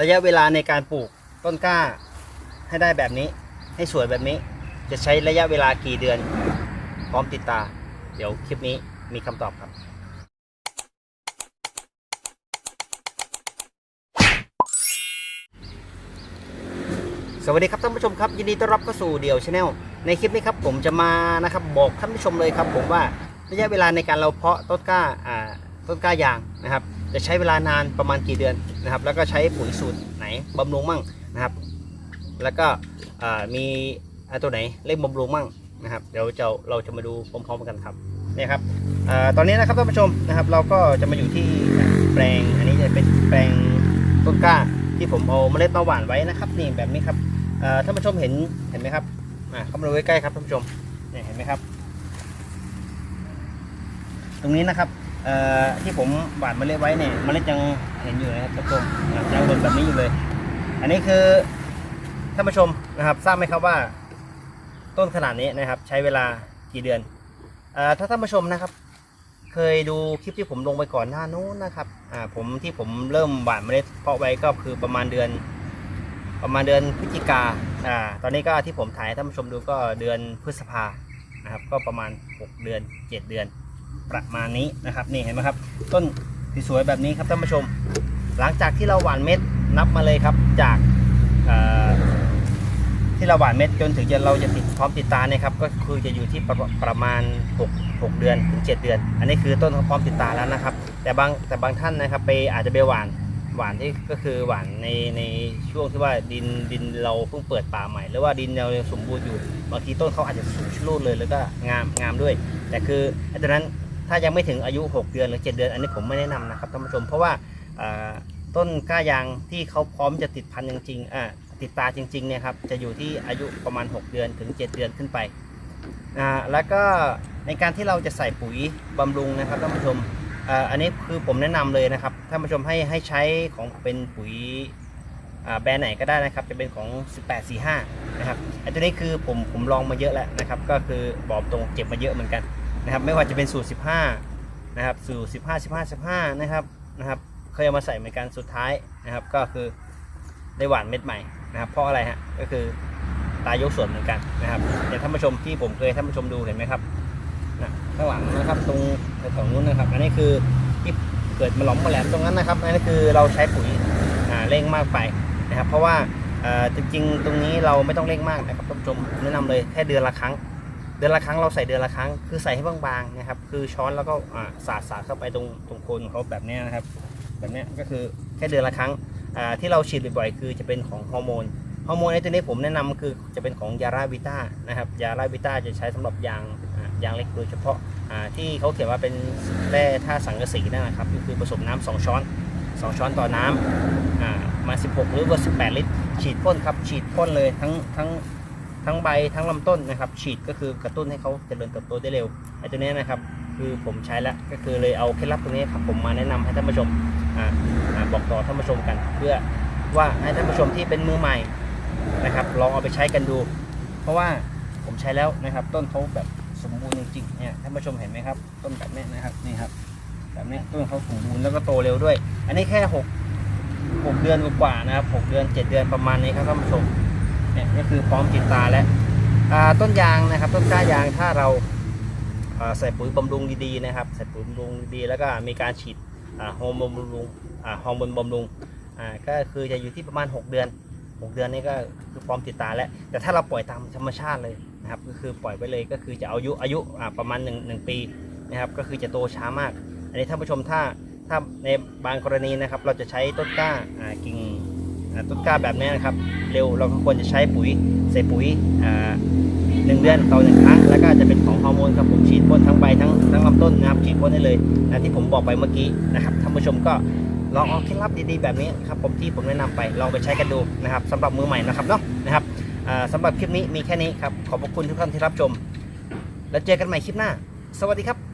ระยะเวลาในการปลูกต้นกล้าให้ได้แบบนี้ ให้สวยแบบนี้ จะใช้ระยะเวลากี่เดือน พร้อมติดตา เดี๋ยวคลิปนี้มีคำตอบครับสวัสดีครับท่านผู้ชมครับยินดีต้อนรับเข้าสู่เดี่ยวชาแนลในคลิปนี้ครับผมจะมานะครับบอกท่านผู้ชมเลยครับผมว่าระยะเวลาในการเราเพาะต้นกล้าอ่า ต้นกล้ายางนะครับ จะใช้เวลานานประมาณกี่เดือนนะครับ แล้วก็ใช้ปุ๋ยสูตรไหนบำรุงมั่งนะครับ แล้วก็มีตัวไหนเล่มบำรุงมั่งนะครับ เดี๋ยวจะเราจะมาดูพร้อมๆกันครับนี่ครับอตอนนี้นะครับท่านผู้ชมนะครับ เราก็จะมาอยู่ที่แปลงอันนี้จะเป็นแปลงต้นกล้าที่ผมเอาเมล็ดมาหว่านไว้นะครับนี่แบบนี้ครับท่านผู้ชมเห็นเห็นไหมครับอ่าเข้ามาดูใกล้ๆครับท่านผู้ชมเนี่ยเห็นไหมครับ ตรงนี้นะครับ ที่ผมหว่านเมล็ดไว้เนี่ยเมล็ดยังเห็นอยู่นะครับท่านผู้ชมยังหล่นแบบนี้อยู่เลย อันนี้คือท่านผู้ชมนะครับ ทราบไหมครับว่า ต้นขนาดนี้นะครับ ใช้เวลากี่เดือนอถ้าท่านผู้ชมนะครับ เคยดูคลิปที่ผมลงไปก่อนหน้านู้นนะครับผมที่ผมเริ่มหว่านเมล็ดเพาะไว้ก็คือประมาณเดือน ประมาณเดือนพฤศจิกาอตอนนี้ก็ที่ผมถ่ายท่านผู้ชมดูก็เดือนพฤษภานะครับ ก็ประมาณ 6 เดือน 7 เดือน ประมาณนี้นะครับนี่เห็นไหมครับ ต้นที่สวยแบบนี้ครับท่านผู้ชม หลังจากที่เราหว่านเม็ดนับมาเลยครับจากที่เราหว่านเม็ดจนถึงจะเราจะติดพร้อมติดตาเนี่ยครับก็คือจะอยู่ที่ประประมาณ 6 6 เดือนถึง 7 เดือน อันนี้คือต้นพร้อมติดตาแล้วนะครับ แต่บางแต่บางท่านนะครับไปอาจจะไปหว่านหวานที่ก็คือหวานในในช่วงที่ว่าดินดินเราเพิ่งเปิดป่าใหม่ หรือว่าดินเราสมบูรณ์อยู่บางทีต้นเขาอาจจะสูงชลูดเลยแล้วก็งามงามด้วย แต่คือไอ้ตอนนั้นถ้ายังไม่ถึงอายุ 6 เดือนหรือ 7 เดือน อันนี้ผมไม่แนะนำนะครับท่านผู้ชม เพราะว่าต้นกล้ายางที่เขาพร้อมจะติดพันธุ์จริงๆติดตาจริงๆเนี่ยครับจะอยู่ที่อายุประมาณ 6 เดือนถึง 7 เดือนขึ้นไปแล้วก็ในการที่เราจะใส่ปุ๋ยบำรุงนะครับท่านผู้ชมอันนี้คือผมแนะนำเลยนะครับท่านผู้ชมให้ให้ใช้ของเป็นปุ๋ย แบรนด์ไหนก็ได้นะครับ จะเป็นของ 1845 นะครับไอ้ตัวนี้คือผมผมลองมาเยอะแล้วนะครับ ก็คือบอกตรงเจ็บมาเยอะเหมือนกันนะครับ ไม่ว่าจะเป็นสูตร 15 นะครับ สูตร 15 15 15 นะครับ นะครับ เคยเอามาใส่เหมือนกัน สุดท้ายนะครับ ก็คือได้หวานเม็ดใหม่นะครับ เพราะอะไรฮะ ก็คือตายยกส่วนเหมือนกันนะครับเดี๋ยวท่านผู้ชมที่ผมเคยท่านผู้ชมดูเห็นไหมครับนะข้างหลังนะครับตรงแถวนู้นนะครับ อันนี้คือที่เกิดมาหลอมมาแหลมตรงนั้นนะครับ อันนี้คือเราใช้ปุ๋ย เร่งมากไปนะครับ เพราะว่าจริงๆ ตรงนี้เราไม่ต้องเร่งมากนะครับท่านผู้ชมแนะนำเลยแค่เดือนละครั้ง เดือนละครั้งเราใส่เดือนละครั้ง คือใส่ให้บางๆนะครับ คือช้อนแล้วก็สาดสาดเข้าไปตรงตรงโคนของเขาแบบนี้นะครับ แบบนี้ก็คือแค่เดือนละครั้งที่เราฉีดบ่อยๆ คือจะเป็นของฮอร์โมนฮอร์โมนในตัวนี้ผมแนะนำคือจะเป็นของยาราวิต้านะครับยาราวิต้าจะใช้สำหรับยางยางเล็กโดยเฉพาะที่เขาเขียนว่าเป็นแร่ธาตุสังกะสีนั่นนะครับก็คือผสมน้ำสองช้อน 2 ช้อนต่อน้ำอ่า มา 16 หรือว่า 18 ลิตร ฉีดพ่นครับ ฉีดพ่นเลยทั้งทั้งทั้งใบทั้งลำต้นนะครับ ฉีดก็คือกระตุ้นให้เขาเจริญเติบโตได้เร็วไอ้ตัวนี้นะครับ คือผมใช้แล้วก็คือเลยเอาเคล็ดลับตรงนี้ครับผมมาแนะนำให้ท่านผู้ชมอ่าอ่าบอกต่อท่านผู้ชมกัน เพื่อว่าให้ท่านผู้ชมที่เป็นมือใหม่นะครับลองเอาไปใช้กันดู เพราะว่าผมใช้แล้วนะครับ ต้นเขาแบบสมบูรณ์จริงๆเนี่ยท่านผู้ชมเห็นไหมครับ ต้นแบบนี้นะครับนี่ครับแบบนี้ต้นเขาสมบูรณ์แล้วก็โตเร็วด้วย อันนี้แค่หก หกเดือนกว่าๆนะครับหกเดือนเจ็ดเดือนประมาณนี้ครับท่านผู้ชมเนี่ยก็คือพร้อมติดตาแล้วต้นยางนะครับ ต้นกล้ายางถ้าเราใส่ปุ๋ยบำรุงดีๆนะครับ ใส่ปุ๋ยบำรุงดีแล้วก็มีการฉีดฮอร์โมนบำรุงฮอร์โมนบำรุงก็คือจะอยู่ที่ประมาณ 6 เดือน 6 เดือนนี้ก็คือพร้อมติดตาแล้ว แต่ถ้าเราปล่อยตามธรรมชาติเลยนะครับ ก็คือปล่อยไปเลยก็คือจะอายุอายุประมาณ1 1ปีนะครับ ก็คือจะโตช้ามาก อันนี้ท่านผู้ชมถ้า ถ้าในบางกรณีนะครับ เราจะใช้ต้นกล้ากิ่งต้นกล้าแบบนี้นะครับ เร็วเราก็ควรจะใช้ปุ๋ยใส่ปุ๋ยหนึ่งเดือนต่อหนึ่งครั้งแล้วก็จะเป็นของฮอร์โมนครับผมฉีดพ่นทั้งใบทั้งทั้งลำต้นนะครับฉีดพ่นได้เลยนะที่ผมบอกไปเมื่อกี้นะครับท่านผู้ชมก็ลองเอาเคล็ดลับดีๆแบบนี้ครับผมที่ผมแนะนำไปลองไปใช้กันดูนะครับสำหรับมือใหม่นะครับเนาะนะครับอ่าสำหรับคลิปนี้มีแค่นี้ครับขอบพระคุณทุกท่านที่รับชม แล้วเจอกันใหม่คลิปหน้า สวัสดีครับ